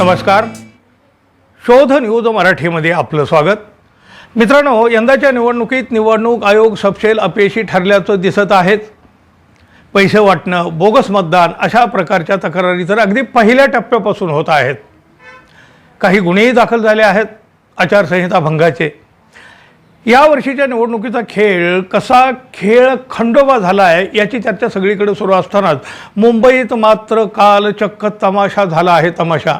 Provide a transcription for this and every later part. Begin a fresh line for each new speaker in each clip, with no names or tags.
नमस्कार. शोध न्यूज मराठीमध्ये आपलं स्वागत. मित्रांनो यंदाच्या निवडणुकीत निवडणूक आयोग सपशेल अपयशी ठरल्याचं दिसत आहेत. पैसे वाटणं बोगस मतदान अशा प्रकारच्या तक्रारी तर अगदी पहिल्या टप्प्यापासून होत आहेत. काही गुन्हेही दाखल झाले आहेत आचारसंहिता भंगाचे. या वर्षीच्या निवडणुकीचा खेळ कसा खेळ खंडोबा झाला आहे याची चर्चा सगळीकडे सुरू असतानाच मुंबईत मात्र काल चक्क तमाशा झाला आहे तमाशा.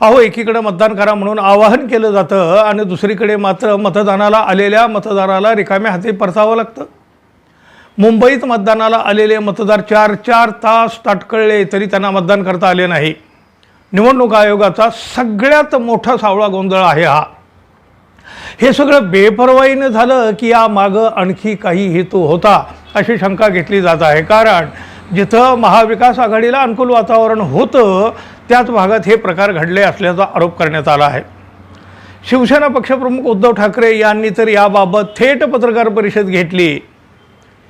अहो एकीकडे मतदान करा म्हणून आवाहन केलं जातं आणि दुसरीकडे मात्र मतदानाला आलेल्या मतदाराला रिकाम्या हाती परतावं लागतं. मुंबईत मतदानाला आलेले मतदार चार चार तास ताटकळले तरी त्यांना मतदान करता आले नाही. निवडणूक आयोगाचा सगळ्यात मोठा सावळा गोंधळ आहे हा. हे सगळं बेपरवाईनं झालं की या मागं आणखी काही हेतू होता अशी शंका घेतली जात आहे. कारण जिथं महाविकास आघाडीला अनुकूल वातावरण होतं त्याच भागात हे प्रकार घडले असल्याचा आरोप करण्यात आला आहे. शिवसेना पक्षप्रमुख उद्धव ठाकरे यांनी तर याबाबत थेट पत्रकार परिषद घेतली.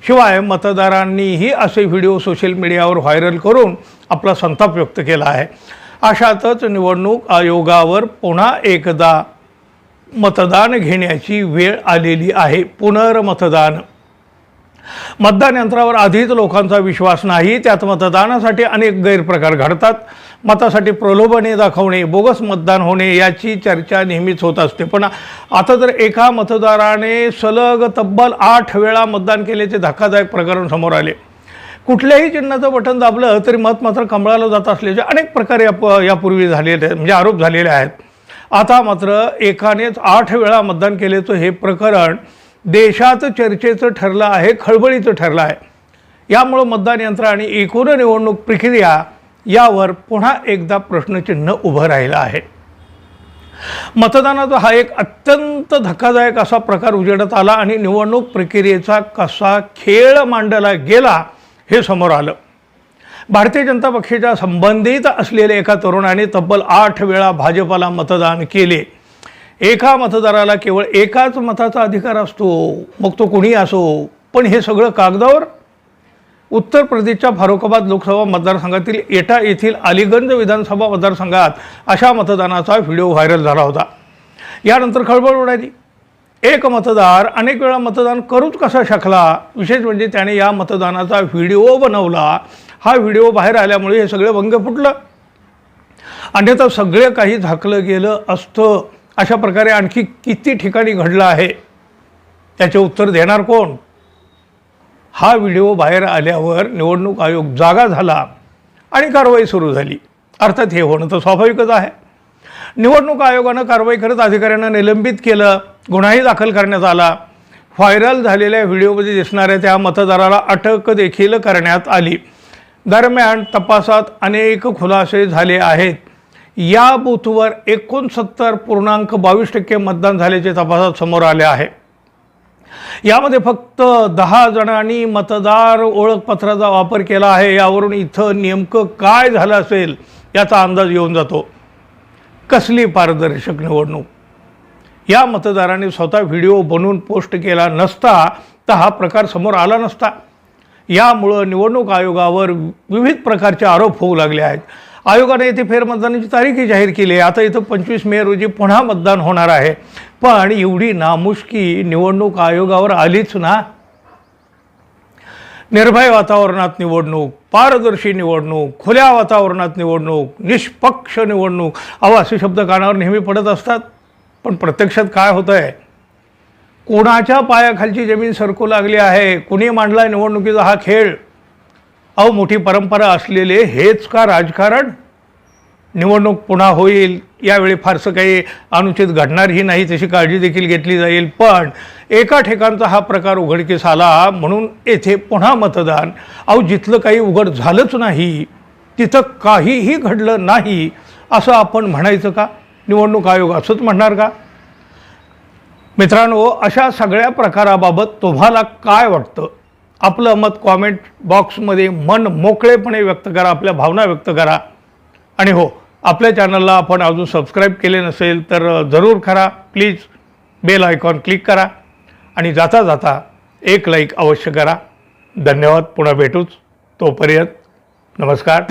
शिवाय मतदारांनीही असे व्हिडिओ सोशल मीडियावर व्हायरल करून आपला संताप व्यक्त केला आहे. अशातच निवडणूक आयोगावर पुन्हा एकदा मतदान घेण्याची वेळ आलेली आहे. पुनर्मतदान मतदान यंत्रावर आधीच लोकांचा विश्वास नाही त्यात मतदानासाठी अनेक गैरप्रकार घडतात. मतासाठी प्रलोभने दाखवणे बोगस मतदान होणे याची चर्चा नेहमीच होत असते. पण आता जर एका मतदाराने सलग तब्बल आठ वेळा मतदान केल्याचे धक्कादायक प्रकरण समोर आले. कुठल्याही चिन्हाचं बटन दाबलं तरी मत मात्र कमळाला जात असल्याचे अनेक प्रकार या यापूर्वी झालेले आहेत म्हणजे आरोप झालेले आहेत. आता मात्र एकानेच आठ वेळा मतदान केल्याचं हे प्रकरण देशाचं चर्चेचं ठरलं आहे खळबळीचं ठरलं आहे. यामुळं मतदान यंत्र आणि एकूण निवडणूक प्रक्रिया यावर पुन्हा एकदा प्रश्नचिन्ह उभं राहिलं आहे. मतदानाचा हा एक अत्यंत धक्कादायक असा प्रकार उजेडत आला आणि निवडणूक प्रक्रियेचा कसा खेळ मांडला गेला हे समोर आलं. भारतीय जनता पक्षाच्या संबंधित असलेल्या एका तरुणाने तब्बल आठ वेळा भाजपाला मतदान केले. एका मतदाराला केवळ एकाच मताचा अधिकार असतो. मग तो कोणी असो. पण हे सगळं कागदावर? उत्तर प्रदेशच्या फारुखाबाद लोकसभा मतदारसंघातील एटा येथील अलीगंज विधानसभा मतदारसंघात अशा मतदानाचा व्हिडिओ व्हायरल झाला होता. यानंतर खळबळ उडाली. एक मतदार अनेक वेळा मतदान करूच कसा शकला? विशेष म्हणजे त्याने या मतदानाचा व्हिडिओ बनवला. हा व्हिडिओ बाहेर आल्यामुळे हे सगळं भंग फुटलं. अन्यथा सगळे काही झाकलं गेलं असतं. अशा प्रकारे आणखी किती ठिकाणी घडलं आहे? त्याचे उत्तर देणार कोण? हा व्हिडिओ बाहेर आल्यावर निवडणूक आयोग जागा झाला आणि कारवाई सुरू झाली. अर्थात हे होणं तर स्वाभाविकच आहे. निवडणूक आयोगानं कारवाई करत अधिकाऱ्यांना निलंबित केलं गुन्हाही दाखल करण्यात आला. व्हायरल झालेल्या व्हिडिओमध्ये दिसणाऱ्या त्या मतदाराला अटक देखील करण्यात आली. दरम्यान तपासात अनेक खुलासे झाले आहेत. या बूथवर एकोणसत्तर पूर्णांक बावीस टक्के मतदान झाल्याचे तपासात समोर आले आहे. यामध्ये फक्त दहा जणांनी मतदार ओळखपत्राचा वापर केला आहे. यावरून इथं नेमकं काय झालं असेल याचा अंदाज येऊन जातो. कसली पारदर्शक निवडणूक? या मतदाराने स्वतः व्हिडिओ बनवून पोस्ट केला नसता तर हा प्रकार समोर आला नसता. यामुळं निवडणूक आयोगावर विविध प्रकारचे आरोप होऊ लागले आहेत. आयोगाने येथे फेरमतदानाची तारीखही जाहीर केली आहे. आता इथं पंचवीस मे रोजी पुन्हा मतदान होणार आहे. पण एवढी नामुष्की निवडणूक आयोगावर आलीच ना. निर्भय वातावरणात निवडणूक पारदर्शी निवडणूक खुल्या वातावरणात निवडणूक निष्पक्ष निवडणूक. अहो असे शब्द कानावर नेहमी पडत असतात. पण प्रत्यक्षात काय होतं आहे कोणाच्या पायाखालची जमीन सरकू लागली आहे? कुणी मांडला निवडणुकीचा हा खेळ? अहो मोठी परंपरा असलेले हेच का राजकारण? निवडणूक पुन्हा होईल यावेळी फारसं काही अनुचित घडणारही नाही तशी काळजी देखील घेतली जाईल. पण एका ठिकाणचा हा प्रकार उघडकीस आला म्हणून येथे पुन्हा मतदान. अहो जिथलं काही उघड झालंच नाही तिथं काहीही घडलं नाही असं आपण म्हणायचं का? निवडणूक आयोग असंच म्हणणार का? मित्रांनो अशा सगळ्या प्रकाराबाबत तुम्हाला काय वाटतं? आपलं मत कॉमेंट बॉक्समध्ये मन मोकळेपणे व्यक्त करा आपल्या भावना व्यक्त करा. आणि हो आपल्या चॅनलला आपण अजून सबस्क्राईब केले नसेल तर जरूर करा. प्लीज बेल आयकॉन क्लिक करा आणि जाता जाता एक लाईक अवश्य करा. धन्यवाद. पुन्हा भेटूच. तोपर्यंत नमस्कार.